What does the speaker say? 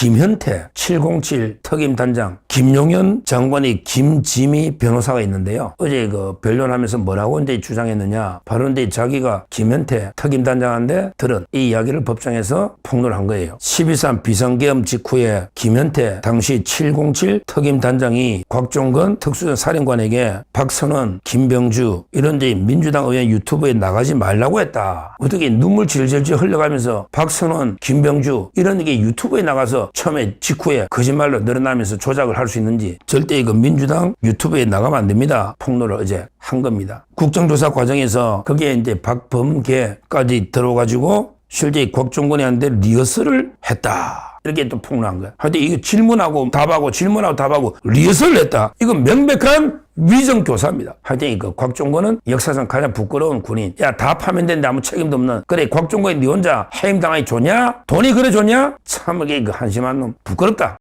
김현태 707 특임단장, 김용현 장관의 김지미 변호사가 있는데요. 어제 그 변론하면서 뭐라고 이제 주장했느냐. 바로 이제 자기가 김현태 특임단장한테 들은 이 이야기를 법정에서 폭로를 한 거예요. 12.3 비상계엄 직후에 김현태 당시 707 특임단장이 곽종건 특수전 사령관에게 박선원, 김병주 이런 데 민주당 의원 유튜브에 나가지 말라고 했다. 어떻게 눈물 질질질 흘러가면서 박선원, 김병주 이런 게 유튜브에 나가서 처음에 직후에 거짓말로 늘어나면서 조작을 할 수 있는지 절대 이거 민주당 유튜브에 나가면 안 됩니다. 폭로를 어제 한 겁니다. 국정조사 과정에서 거기에 이제 박범계까지 들어가지고 실제 곽종건이한테 리허설을 했다. 이렇게 또 폭로한 거야. 하여튼 이거 질문하고 답하고 질문하고 답하고 리허설을 했다. 이건 명백한 위정교사입니다. 하여튼 이거 곽종건은 역사상 가장 부끄러운 군인. 야, 답하면 되는데 아무 책임도 없는. 그래, 곽종건이 네 혼자 해임당하기 좋냐? 돈이 그래 좋냐? 참, 이게 그 한심한 놈. 부끄럽다.